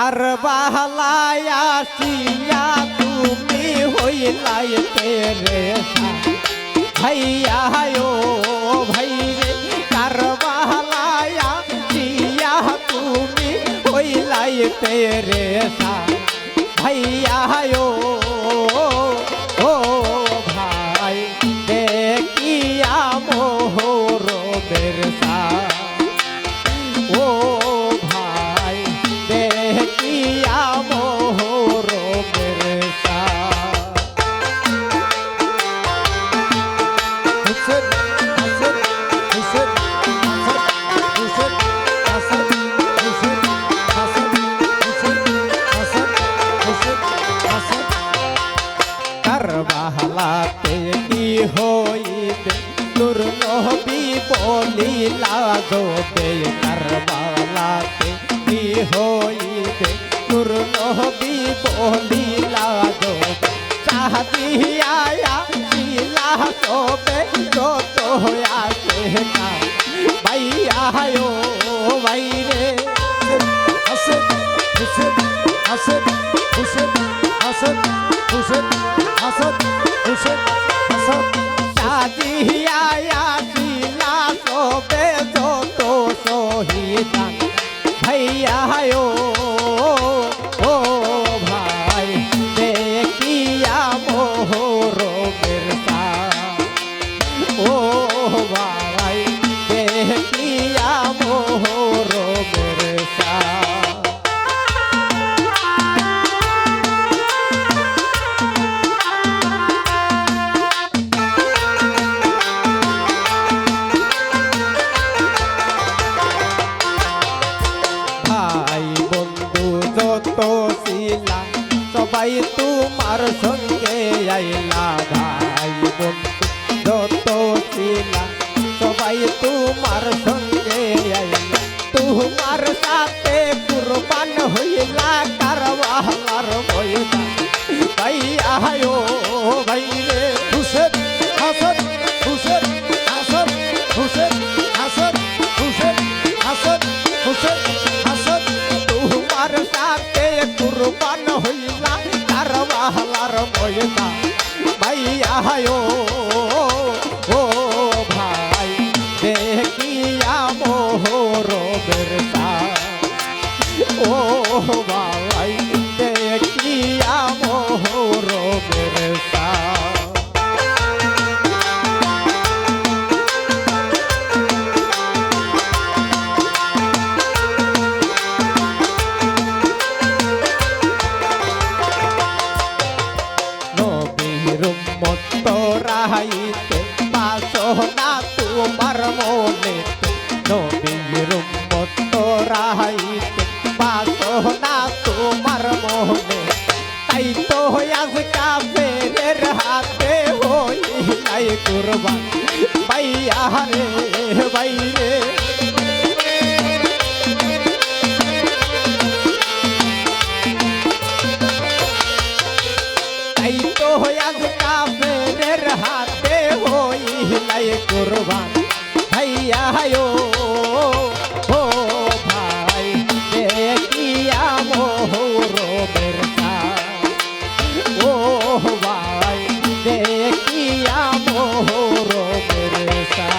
কারবালায় আসিয়া তুমি হইলাই তেরে ভাইয়া ও ভাই রে কারবালায় আসিয়া তুমি হইলাই তেরে ভাইয়া ও কারবালাতে কি হইবে? তোর নবী বলিলা গোবে কারবালাতে কি হইবে? তোর নবী বলিলা গোবে চাহিয়া শিলা গোবে যত আছে না ভাইয়া ও ভাইরে। হাসান, হুসেন হাসান হুসেন, হাসান। হুসেন হাসান হুসেন হাসান। সাজিয়া ছিলা সবাই তোমার সঙ্গে আইলা ভাই বন্ধু, যত ছিলা, সবাই তোমার সঙ্গে আইলা। তোমার সাথে কুরবান হইলা কারবালার ময়না ভাইয়া হায় ও ভাই দেখিয়া মোহর বেরতা ও ভাই নবীর মত রাহাইতে বাসনা তোমার মনে নবীর মত রাহাইতে বাসনা তোমার মনে তাই তো আজ কাফের হাতে হই নাই কুরবান। বাইয়া রে, বাইরে। ভাইয়া ও ভাই দেখিয়া মোহর বেরসা ও ভাই দেখিয়া মোহর বেরসা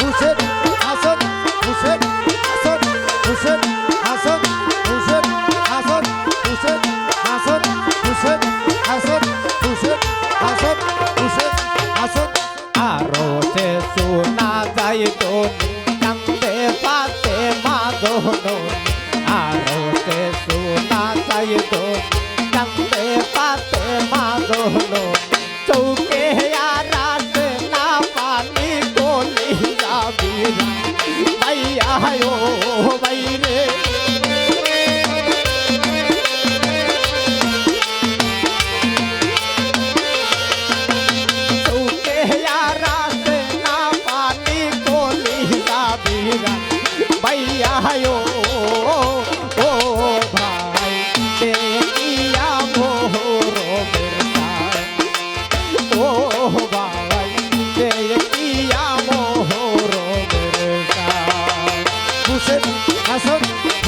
হুসেন হাসান হুসেন হাসান হুসেন হাসান হুসেন হাসান হুসেন হাসান হুসেন হাসান হুসেন হাসান হুসেন হাসান। আরও সে শোনা ভাই দোনি কান্দে পাতে মা দোনো আলোতে সোনা চাই দোনি কান্দে পাতে মা চৌক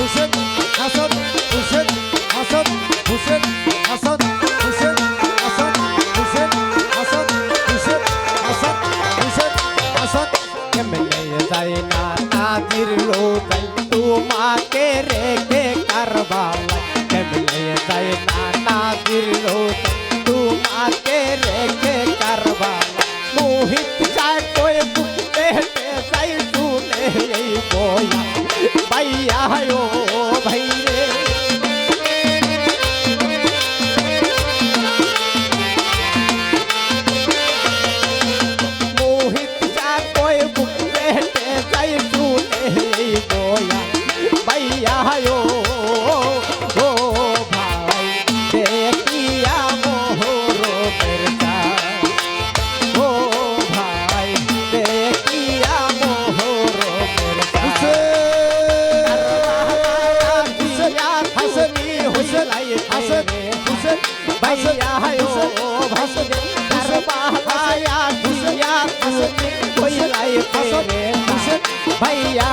হুসেন হাসান হুসেন হাসান হুসেন হাসান হুসেন হাসান হুসেন হাসান হুসেন হাসান হুসেন হাসান কেমনে যাই না তাদের লোক তোমাকে রেখে কারবালা কেমনে যাই না তাদের লোক তোমাকে রেখে কারবালা মোহিত যায় কয়ে তুলে যাই তুলে বয়া পাইয়া भैया